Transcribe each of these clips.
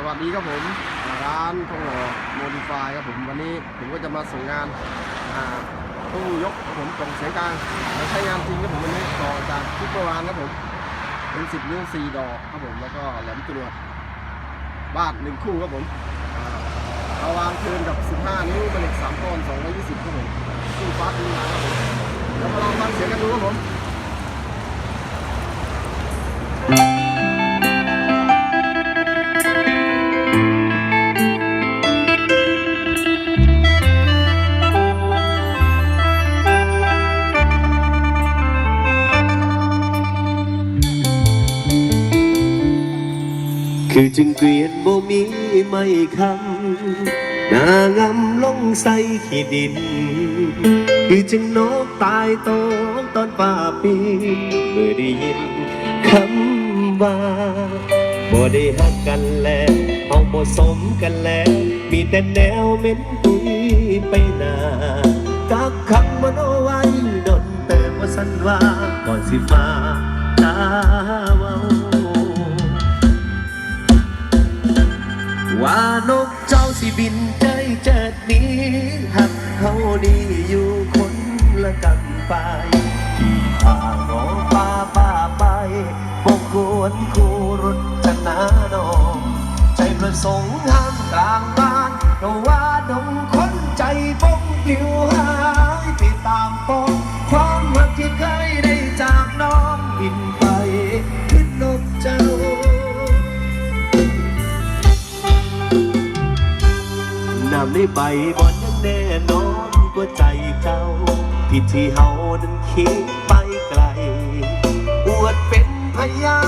สวัสดีครับผมร้านทองหล่อโมดิฟายครับผมวันนี้ผมก็จะมาส่งงานตู้ยกผมกล่องเสียงกลางมาใช้งานจริงครับผมวันนี้ต่อจากทุกประวานครับผมเป็นสิบนิ้วสี่ดอกครับผมแล้วก็แหลมจรวดบาดหนึ่งคู่ครับผมเอาวางคืนกับ 15 นิ้วเป็นเหล็กสามก้อน220ครับผมคู่ฟ้าคู่หนาครับผมเดี๋ยวมาลองฟังเสียงกันดูครับผม คือจึงเกลียดบ่มีไม่คำนางำลงใส่ขี้ดิน คือจึงนกตายตองตอนป่าปีเมื่อได้ยินคำว่าบ่ได้หักกันแล้วเอาบ่สมกันแล้ว มีแต่แนวเหม็นตุยไปนากักคำมันไว้ดนแต่ว่าสันว่าก่อนสิมาตาเว้า ว่านกเจ้าสิบินใจเจิดหนี้หักเขานี่อยู่คนละกันไปที่ทางงอป่าป่าไปบกควรคู่รถชนะนองใจประสงค์งามกลางบ้านเพราะว่าดงคนใจป้องปลิวหายไปตามปองความรักที่เคย น้ำในใบบอนยังแน่นอนกว่าใจเจ้า ผิดที่เฮานั้นคิดไปไกล อวดเป็นพญา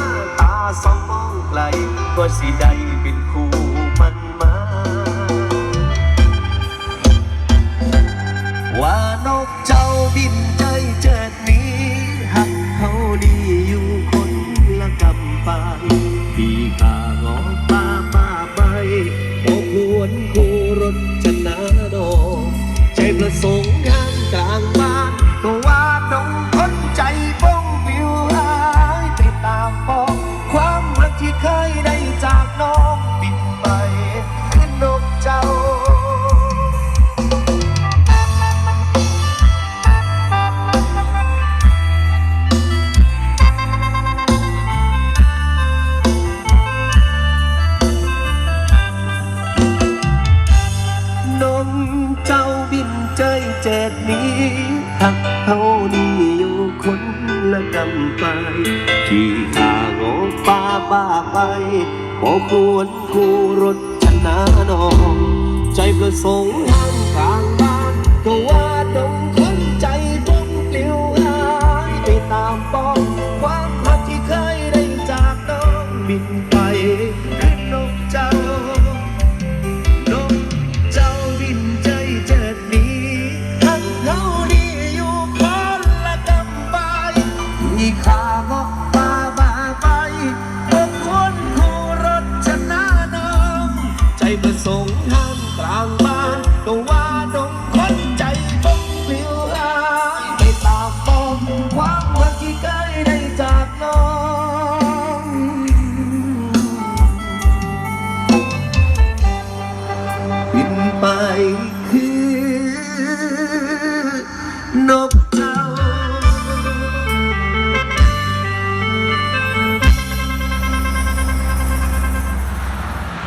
ตาสองมองไกล ก็สิได้เป็น บ้าไปพอควรคู่รถชนะนอง ใจประสงค์ ประสงค์ห้ามกลางบ้านตรงว่าตรงคนใจบงเลี้ยวลาไปตาฟองว่า